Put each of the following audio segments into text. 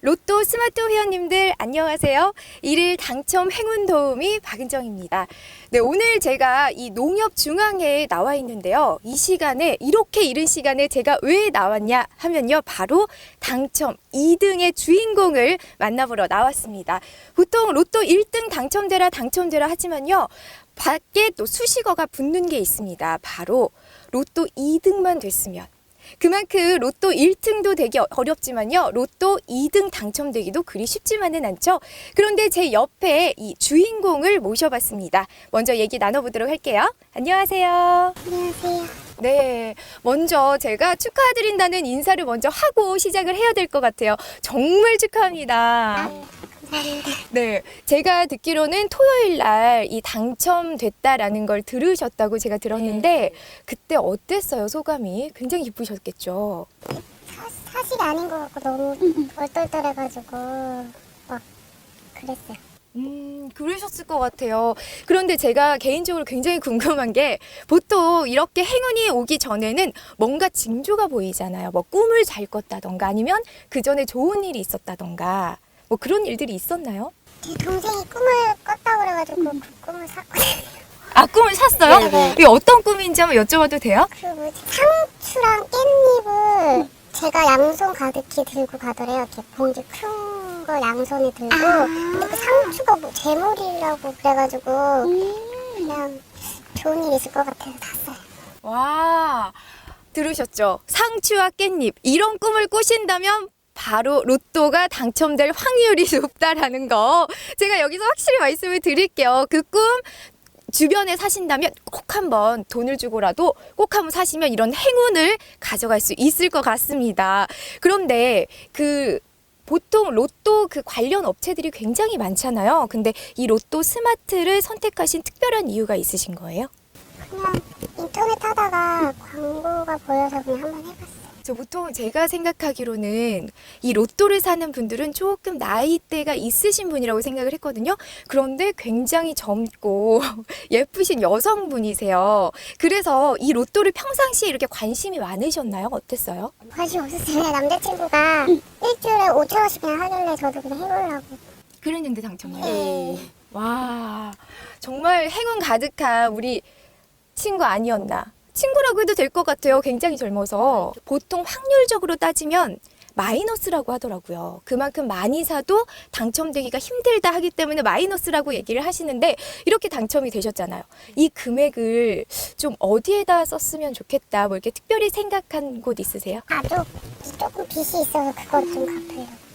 로또 스마트 회원님들 안녕하세요. 일일 당첨 행운 도우미 박은정입니다. 네, 오늘 제가 이 농협 중앙회에 나와 있는데요. 이 시간에 이렇게 이른 시간에 제가 왜 나왔냐 하면요. 바로 당첨 2등의 주인공을 만나보러 나왔습니다. 보통 로또 1등 당첨되라 당첨되라 하지만요. 밖에 또 수식어가 붙는 게 있습니다. 바로 로또 2등만 됐으면 그만큼 로또 1등도 되기 어렵지만요. 로또 2등 당첨되기도 그리 쉽지만은 않죠. 그런데 제 옆에 이 주인공을 모셔봤습니다. 먼저 얘기 나눠보도록 할게요. 안녕하세요. 안녕하세요. 네. 먼저 제가 축하드린다는 인사를 먼저 하고 시작을 해야 될 것 같아요. 정말 축하합니다. 감사합니다. 네. 제가 듣기로는 토요일 날 이 당첨됐다라는 걸 들으셨다고 제가 들었는데 그때 어땠어요? 소감이? 굉장히 기쁘셨겠죠. 사, 사실 아닌 것 같고 너무 얼떨떨해가지고 막 그랬어요. 음, 그러셨을 것 같아요. 그런데 제가 개인적으로 굉장히 궁금한 게 보통 이렇게 행운이 오기 전에는 뭔가 징조가 보이잖아요. 뭐 꿈을 잘 꿨다던가 아니면 그 전에 좋은 일이 있었다던가 뭐 그런 일들이 있었나요? 제 동생이 꿈을 꿨다고 그래가지고 그 꿈을 샀거든요. 아, 꿈을 샀어요? 네네. 이게 어떤 꿈인지 한번 여쭤봐도 돼요? 그 뭐지 상추랑 깻잎을 제가 양손 가득히 들고 가더래요. 이렇게 봉지 큰 걸 양손에 들고 근데 그 상추가 뭐 재물이라고 그래가지고 그냥 좋은 일 있을 것 같아서 샀어요. 와, 들으셨죠? 상추와 깻잎. 이런 꿈을 꾸신다면 바로 로또가 당첨될 확률이 높다라는 거. 제가 여기서 확실히 말씀을 드릴게요. 그 꿈 주변에 사신다면 꼭 한번 돈을 주고라도 꼭 한번 사시면 이런 행운을 가져갈 수 있을 것 같습니다. 그런데 그 보통 로또 그 관련 업체들이 굉장히 많잖아요. 근데 이 로또 스마트를 선택하신 특별한 이유가 있으신 거예요? 그냥 인터넷 하다가 광고가 보여서 그냥 한번 해봤어요. 저 보통 제가 생각하기로는 이 로또를 사는 분들은 조금 나이대가 있으신 분이라고 생각을 했거든요. 그런데 굉장히 젊고 예쁘신 여성분이세요. 그래서 이 로또를 평상시에 이렇게 관심이 많으셨나요? 어땠어요? 관심 없었어요. 남자친구가 일주일에 5천 원씩 그냥 하길래 저도 그냥 해보려고. 그랬는데 당첨이에요. 와, 정말 행운 가득한 우리 친구 아니었나. 친구라고 해도 될 것 같아요. 굉장히 젊어서. 보통 확률적으로 따지면 마이너스라고 하더라고요. 그만큼 많이 사도 당첨되기가 힘들다 하기 때문에 마이너스라고 얘기를 하시는데 이렇게 당첨이 되셨잖아요. 이 금액을 좀 어디에다 썼으면 좋겠다. 뭐 이렇게 특별히 생각한 곳 있으세요? 아, 좀, 조금 빚이 있어서 그걸 좀 갚으려고.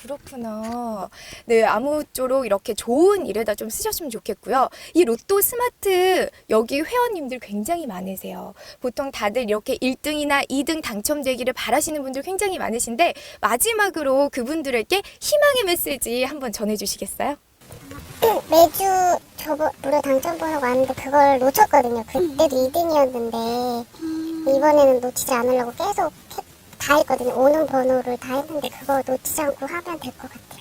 와, 그렇구나. 네, 아무쪼록 이렇게 좋은 일에다 좀 쓰셨으면 좋겠고요. 이 로또 스마트 여기 회원님들 굉장히 많으세요. 보통 다들 이렇게 1등이나 2등 당첨되기를 바라시는 분들 굉장히 많으신데 마지막으로 그분들에게 희망의 메시지 한번 전해 주시겠어요? 매주 저번 무료 당첨 번호가 왔는데 그걸 놓쳤거든요. 그때도 2등이었는데 이번에는 놓치지 않으려고 계속 해- 다 했거든요. 오는 번호를 다 했는데 그거 놓치지 않고 하면 될 것 같아요.